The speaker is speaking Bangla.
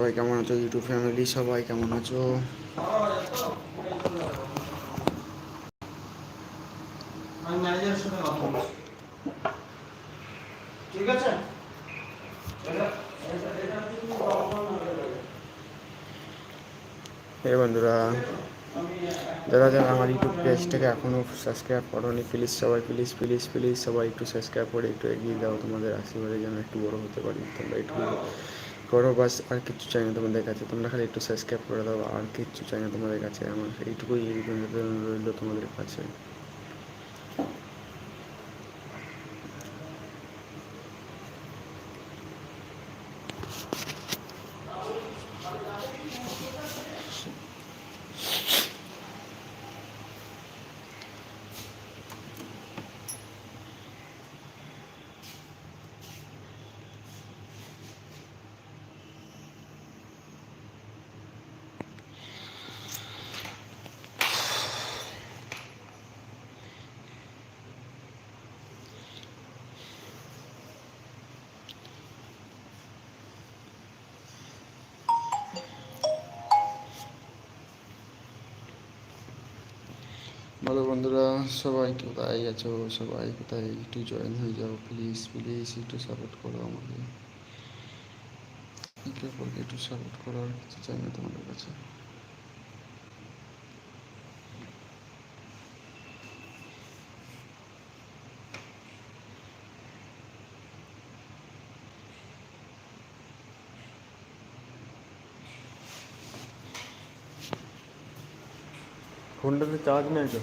সবাই কেমন আছো? ইউটিউব ফ্যামিলি সবাই কেমন আছো? ঠিক হে বন্ধুরা যারা যারা আমার ইউটিউব পেজটাকে এখনও সাবস্ক্রাইব করোনি প্লিজ সবাই প্লিজ প্লিজ প্লিজ সবাই একটু সাবস্ক্রাইব করে একটু এগিয়ে দাও। তোমাদের আশীর্বাদে যেন একটু বড় হতে পারি। তোমরা একটু করো, বাস আর কিছু চাই না তোমাদের কাছে। তোমরা খালি একটু সাবস্ক্রাইব করে দাও, আর কিছু চাই না তোমাদের কাছে। আমার এইটুকুই রইল তোমাদের কাছে। ভালো বন্ধুরা। সবাই কোথায় আছো? সবাই কোথায়? একটু জয়েন হয়ে যাও প্লিজ প্লিজ একটু সাপোর্ট করো আমাকে। একে অপরকে একটু সাপোর্ট করার কিছু চাই না তোমাদের কাছে। हुंडा ते चार्ज नाही का